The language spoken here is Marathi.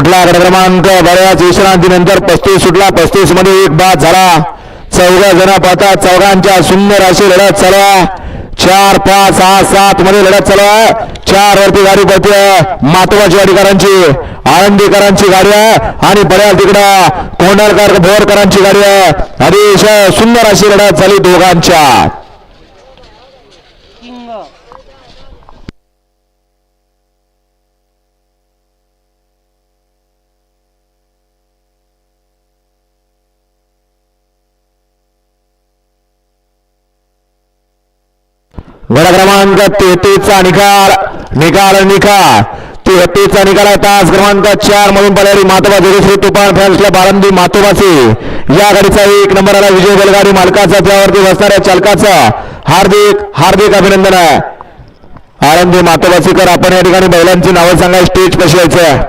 सुटला गट क्रमांक बऱ्याच विश्रांतीनंतर पस्तीस सुटला. पस्तीसमध्ये एक बाद झाला. चौघा जण पाहता चौघांच्या सुंदर अशी लढत चालू आहे. चार पाच सहा सात मध्ये लढत चालू आहे. चार वरती गाडी पडते मातोबाची अधिकारांची आळंदीकरांची गाडी आहे. आणि बऱ्याच तिकडं कोंडलकर भोरकरांची गाडी आहे. अतिशय सुंदर अशी लढत झाली दोघांच्या. गड क्रमांक तेहतीसचा निकाल. निकाल निकाल. तेहतीसचा निकाल आहे. तास क्रमांक चार मधून पडलेली मातोबा जोगेश्वरी तुफान फॅन्सला बाळंदी मातोबाची. या गाडीचा एक नंबर आला विजय बैलगाडी मालकाचा. त्यावरती बसणाऱ्या चालकाचा हार्दिक हार्दिक अभिनंदन आहे. आळंदी मातोबासीकर आपण या ठिकाणी बैलांची नावं सांगा स्टेज कशी यायचं